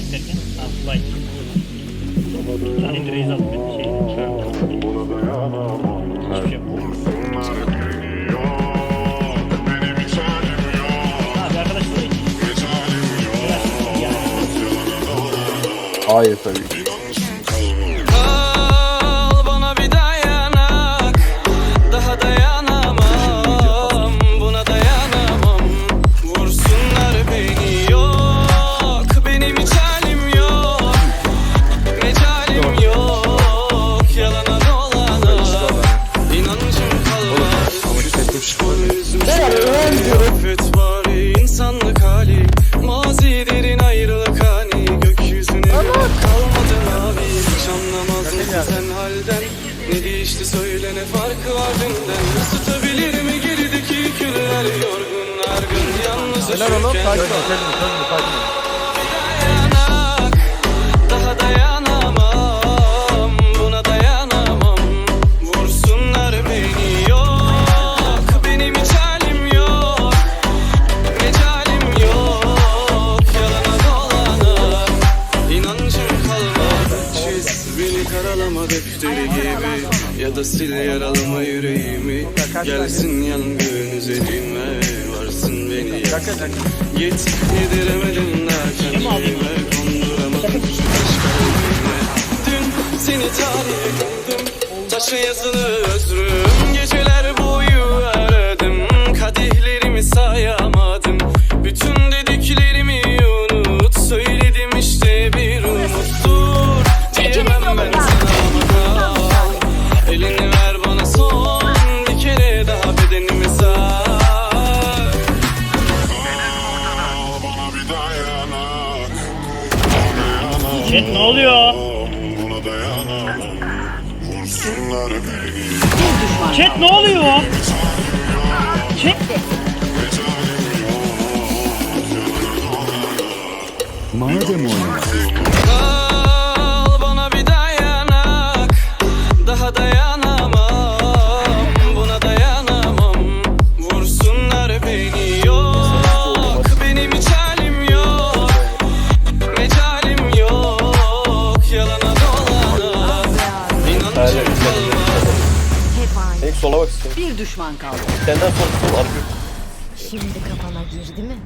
Flash derken. Ha flight. Hani ben şey. Hayır tabii ki. Söyle ne farkı var dünden Isıtabilir mi gerideki küller Yorgun argın yalnız Helal oğlum. Sakin. Sakin. Sakin. Sakin karalama defteri gibi. Ya da sil yaralama yüreğimi. Gelsin yangın üzerime Varsın beni. Yak Git yediremedim derken elime Konduramadım. Şu taş kalbime Dün seni tarihe kıldım Taşa yazılı özrüm Geceler Chat ne oluyor? Buna dayanamam Vursunlar beni Chat ne oluyor? Chat. Al bana bir dayanak Daha dayanamam Buna dayanamam Vursunlar beni Sonic sola bak Sonic. Bir düşman kaldı. Senden sol sol arıyor. Şimdi kafana girdi mi?